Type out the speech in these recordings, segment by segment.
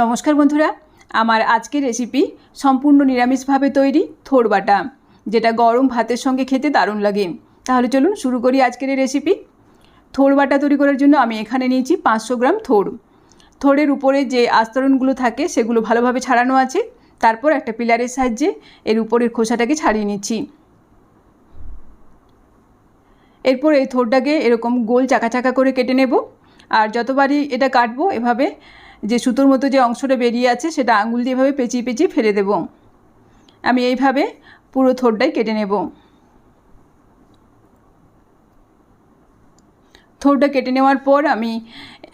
নমস্কার বন্ধুরা, আমার আজকের রেসিপি সম্পূর্ণ নিরামিষভাবে তৈরি থোর বাটা, যেটা গরম ভাতের সঙ্গে খেতে দারুণ লাগে। তাহলে চলুন শুরু করি আজকের এই রেসিপি থোর বাটা তৈরি করার জন্য আমি এখানে নিয়েছি পাঁচশো গ্রাম থোর। থোড়ের উপরে যে আস্তরণগুলো থাকে, সেগুলো ভালোভাবে ছাড়ানো আছে। তারপর একটা পিলারের সাহায্যে এর উপরের খোসাটাকে ছাড়িয়ে নিচ্ছি। এরপর এই থোরটাকে এরকম গোল চাকা চাকা করে কেটে নেব। আর যতবারই এটা কাটবো, এভাবে যে সুতোর মতো যে অংশটা বেরিয়ে আছে সেটা আঙুল দিয়ে এভাবে পেঁচিয়ে পেঁচিয়ে ফেলে দেব। আমি এইভাবে পুরো থোরটাই কেটে নেব। থোরটা কেটে নেওয়ার পর আমি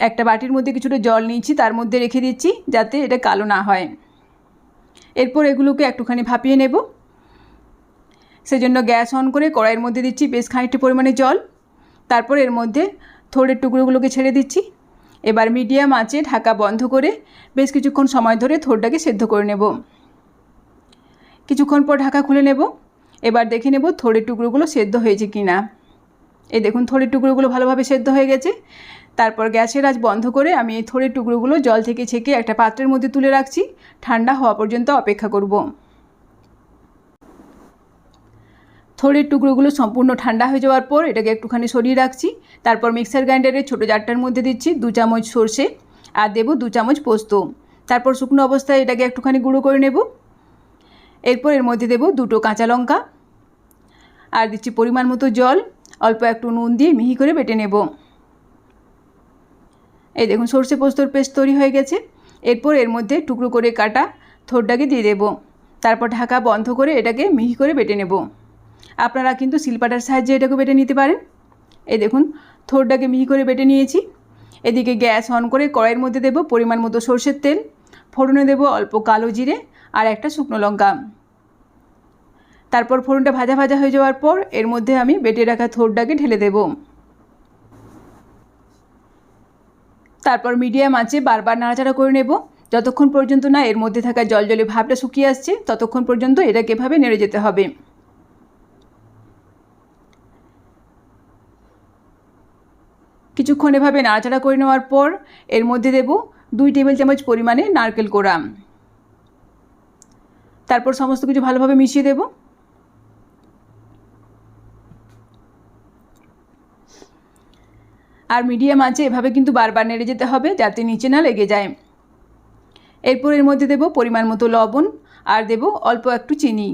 একটা বাটির মধ্যে কিছুটা জল নিয়েছি, তার মধ্যে রেখে দিচ্ছি যাতে এটা কালো না হয়। এরপর এগুলোকে একটুখানি ভাপিয়ে নেব। সেজন্য গ্যাস অন করে কড়াইয়ের মধ্যে দিচ্ছি বেশ খানিকটা পরিমাণে জল। তারপর এর মধ্যে থোড়ের টুকরোগুলোকে ছেড়ে দিচ্ছি। এবার মিডিয়াম আঁচে ঢাকা বন্ধ করে বেশ কিছুক্ষণ সময় ধরে থোরটাকে সেদ্ধ করে নেব। কিছুক্ষণ পর ঢাকা খুলে নেব। এবার দেখে নেব থোড়ের টুকরোগুলো সেদ্ধ হয়েছে কি না এই দেখুন থোড়ের টুকরোগুলো ভালোভাবে সেদ্ধ হয়ে গেছে। তারপর গ্যাসের আজ বন্ধ করে আমি এই থোড়ের টুকরোগুলো জল থেকে ছেঁকে একটা পাত্রের মধ্যে তুলে রাখছি। ঠান্ডা হওয়া পর্যন্ত অপেক্ষা করব। থোড়ের টুকরোগুলো সম্পূর্ণ ঠান্ডা হয়ে যাওয়ার পর এটাকে একটুখানি সরিয়ে রাখছি। তারপর মিক্সার গ্রাইন্ডারের ছোটো জারটার মধ্যে দিচ্ছি দু চামচ সর্ষে আর দেবো দু চামচ পোস্ত। তারপর শুকনো অবস্থায় এটাকে একটুখানি গুঁড়ো করে নেব। এরপর এর মধ্যে দেবো দুটো কাঁচা লঙ্কা আর দিচ্ছি পরিমাণ মতো জল। অল্প একটু নুন দিয়ে মিহি করে বেটে নেব। এই দেখুন, সর্ষে পোস্তর পেস্ট তৈরি হয়ে গেছে। এরপর এর মধ্যে টুকরো করে কাটা থোরটাকে দিয়ে দেব। তারপর ঢাকা বন্ধ করে এটাকে মিহি করে বেটে নেব। আপনারা কিন্তু শিলপাটার সাহায্যে এটাকে বেটে নিতে পারেন। এই দেখুন, থোরটাকে মিহি করে বেটে নিয়েছি। এদিকে গ্যাস অন করে কড়াইয়ের মধ্যে দেব পরিমাণ মতো সর্ষের তেল, ফোড়নে দেব অল্প কালো জিরে আর একটা শুকনো লঙ্কা। তারপর ফোড়নটা ভাজা ভাজা হয়ে যাওয়ার পর এর মধ্যে আমি বেটে রাখা থোরটাকে ঢেলে দেব। তারপর মিডিয়াম আঁচে বারবার নাড়াচাড়া করে নেব। যতক্ষণ পর্যন্ত না এর মধ্যে থাকা জল জলে ভাবটা শুকিয়ে আসছে, ততক্ষণ পর্যন্ত এটাকে এভাবে নেড়ে যেতে হবে। কিছুক্ষণ এভাবে নাড়াচাড়া করে নেওয়ার পর এর মধ্যে দেব দুই টেবিল চামচ পরিমাণে নারকেল কোড়া। তারপর সমস্ত কিছু ভালোভাবে মিশিয়ে দেব। আর মিডিয়াম আছে এভাবে কিন্তু বারবার নেড়ে যেতে হবে যাতে নিচে না লেগে যায়। এরপর এর মধ্যে দেব পরিমাণ মতো লবণ আর দেব অল্প একটু চিনি।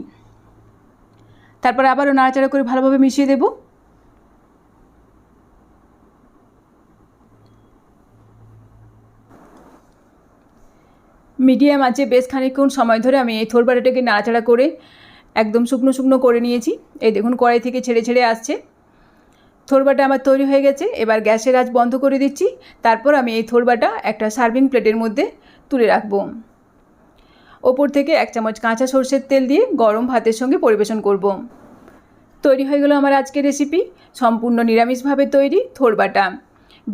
তারপর আবারও নাড়াচাড়া করে ভালোভাবে মিশিয়ে দেবো। মিডিয়াম আছে, বেশ খানিকক্ষণ সময় ধরে আমি এই থোরবাটাটাকে নাড়াচাড়া করে একদম শুকনো শুকনো করে নিয়েছি। এই দেখুন, কড়াই থেকে ছেড়ে ছেড়ে আসছে। থোরবাটা আমার তৈরি হয়ে গেছে, এবার গ্যাসের আজ বন্ধ করে দিচ্ছি। তারপর আমি এই থোরবাটা একটা সার্ভিং প্লেটের মধ্যে তুলে রাখব। ওপর থেকে এক চামচ কাঁচা সর্ষের তেল দিয়ে গরম ভাতের সঙ্গে পরিবেশন করব। তৈরি হয়ে গেল আমার আজকের রেসিপি। সম্পূর্ণ নিরামিষভাবে তৈরি থোরবাটা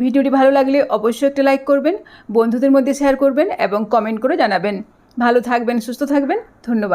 ভিডিওটি ভালো লাগলে অবশ্যই একটা লাইক করবেন, বন্ধুদের মধ্যে শেয়ার করবেন এবং কমেন্ট করে জানাবেন। ভালো থাকবেন, সুস্থ থাকবেন, ধন্যবাদ।